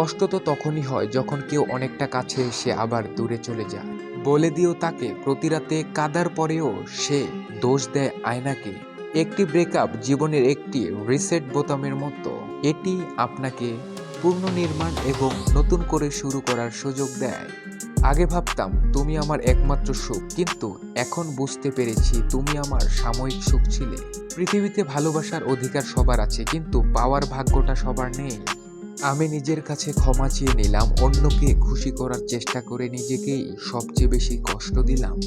কষ্ট তো তখনই হয় যখন কেউ অনেকটা কাছে এসে আবার দূরে চলে যায়। বলে দিও তাকে, প্রতিরাতে কাদার পরেও সে দোষ দেয় আয়নাকে। একটি ব্রেকআপ জীবনের একটি রিসেট বোতামের মতো। এটি আপনাকে পুনর্নির্মাণ এবং নতুন করে শুরু করার সুযোগ দেয়। আগে ভাবতাম, তুমি আমার একমাত্র সুখ। কিন্তু এখন বুঝতে পেরেছি তুমি আমার সাময়িক সুখ ছিলে। পৃথিবীতে ভালোবাসার অধিকার সবার আছে, কিন্তু পাওয়ার ভাগ্যটা সবার নেই। আমি নিজের কাছে ক্ষমা চেয়ে নিলাম, অন্যকে খুশি করার চেষ্টা করে নিজেকেই সবচেয়ে বেশি কষ্ট দিলাম।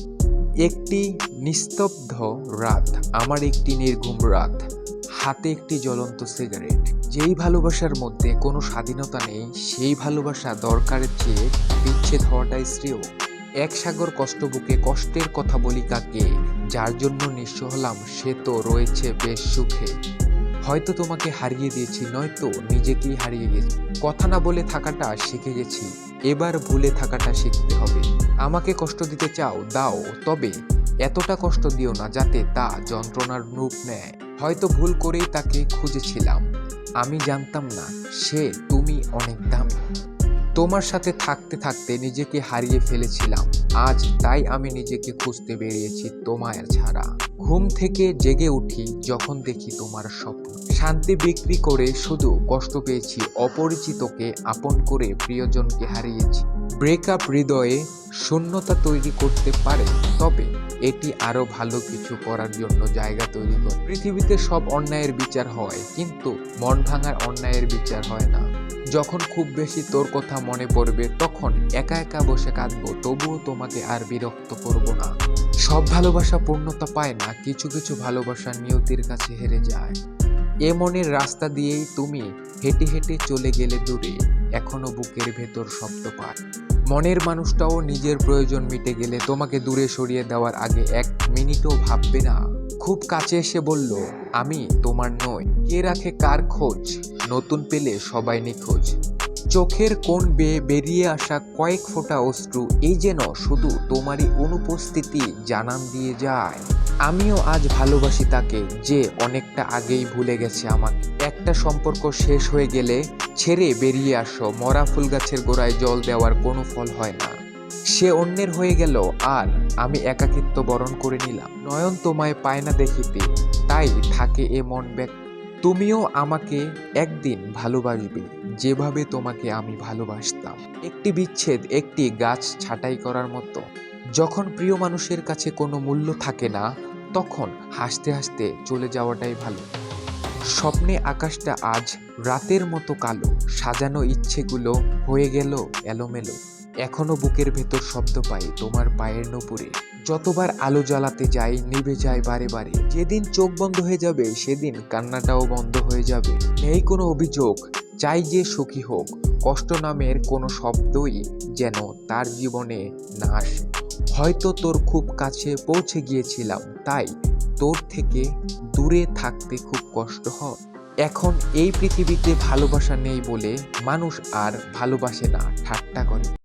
একটি নিস্তব্ধ রাত, আমার একটি নির্ঘুম রাত। হাতে একটি জ্বলন্ত সিগারেট। যেই ভালোবাসার মধ্যে কোনো স্বাধীনতা নেই, সেই ভালোবাসা দরকারের চেয়ে বিচ্ছেদ হওয়াটাই শ্রেয়। এক সাগর কষ্ট বুকে কষ্টের কথা বলি কাকে, যার জন্য নিঃস্ব হলাম, সে তো রয়েছে বেশ সুখে। হয়তো তোমাকে হারিয়ে দিয়েছি, নয়তো নিজেকেই হারিয়ে গেছি। কথা না বলে থাকাটা শিখে গেছি, এবার ভুলে থাকাটা শিখতে হবে। আমাকে কষ্ট দিতে চাও, দাও, তবে এতটা কষ্ট দিও না যাতে তা যন্ত্রণার রূপ নেয়। হয়তো ভুল করেই তাকে খুঁজেছিলাম, আমি জানতাম না, সে তুমি অনেক দামি। তোমার সাথে থাকতে থাকতে নিজেকে হারিয়ে ফেলেছিলাম। আজ তাই আমি নিজেকে খুঁজতে বেরিয়েছি তোমায় ছাড়া। ঘুম থেকে জেগে উঠি যখন দেখি তোমার স্বপ্ন। শান্তি বিক্রি করে শুধু কষ্ট পেয়েছি, অপরিচিতকে আপন করে প্রিয়জনকে হারিয়েছি। ব্রেকআপ হৃদয়ে শূন্যতা তৈরি করতে পারে, তবে এটি আরও ভালো কিছু করার জন্য জায়গা তৈরি করে। পৃথিবীতে সব অন্যায়ের বিচার হয়, কিন্তু মন ভাঙার অন্যায়ের বিচার হয় না। যখন খুব বেশি তোর কথা মনে পড়বে, তখন একা একা বসে কাঁদবো, তবুও তোমাকে আর বিরক্ত করব না। সব ভালোবাসা পূর্ণতা পায় না, কিছু কিছু ভালোবাসা নিয়তির কাছে হেরে যায়। এ মনের রাস্তা দিয়েই তুমি হেঁটে হেঁটে চলে গেলে দূরে, এখনও বুকের ভেতর শব্দ পায়। মনের মানুষটাও নিজের প্রয়োজন মিটে গেলে তোমাকে দূরে সরিয়ে দেওয়ার আগে এক মিনিটও ভাববে না। খুব কাছে এসে বলল, আমি তোমার নই। কে রাখে কার খোঁজ? নতুন পেলে সবাই নিখোঁজ। চোখের কোণ বেয়ে বেরিয়ে আসা কয়েক ফোঁটা অশ্রু এই যেন শুধু তোমারই অনুপস্থিতি জানান দিয়ে যায়। আমিও আজ ভালোবাসি তাকে, যে অনেকটা আগেই ভুলে গেছে আমাকে। একটা সম্পর্ক শেষ হয়ে গেলে ছেড়ে বেরিয়ে আসো। মরা ফুল গাছের গোড়ায় জল দেওয়ার কোনো ফল হয় না। সে অন্যের হয়ে গেল, আর আমি একাকিত্ব বরণ করে নিলাম। নয়ন তোমায় পায় না দেখিতে, তাই থাকে এ মন ব্যক্ত তুমিও আমাকে একদিন ভালোবাসবে, যেভাবে তোমাকে আমি ভালোবাসতাম। একটি বিচ্ছেদ, একটি গাছ ছাঁটাই করার মতো। যখন প্রিয় মানুষের কাছে কোনো মূল্য থাকে না, তখন হাসতে হাসতে চলে যাওয়াটাই ভালো। স্বপ্নে আকাশটা আজ রাতের মতো কালো, সাজানো ইচ্ছেগুলো হয়ে গেল এলোমেলো। এখনও বুকের ভেতর শব্দ পাই তোমার পায়ের নপুরে। যতবার আলো জ্বালাতে যাই, নিভে যায় বারে বারে। যেদিন চোখ বন্ধ হয়ে যাবে, সেদিন কান্নাটাও বন্ধ হয়ে যাবে। নেই কোনো অভিযোগ, চাই যে সুখী হোক। কষ্ট নামের কোনো শব্দই যেন তার জীবনে না আসে। হয়তো তোর খুব কাছে পৌঁছে গিয়েছিলাম, তাই তোর থেকে দূরে থাকতে খুব কষ্ট হয়। এখন এই পৃথিবীতে ভালোবাসা নেই বলে মানুষ আর ভালোবাসে না, ঠাট্টা করে।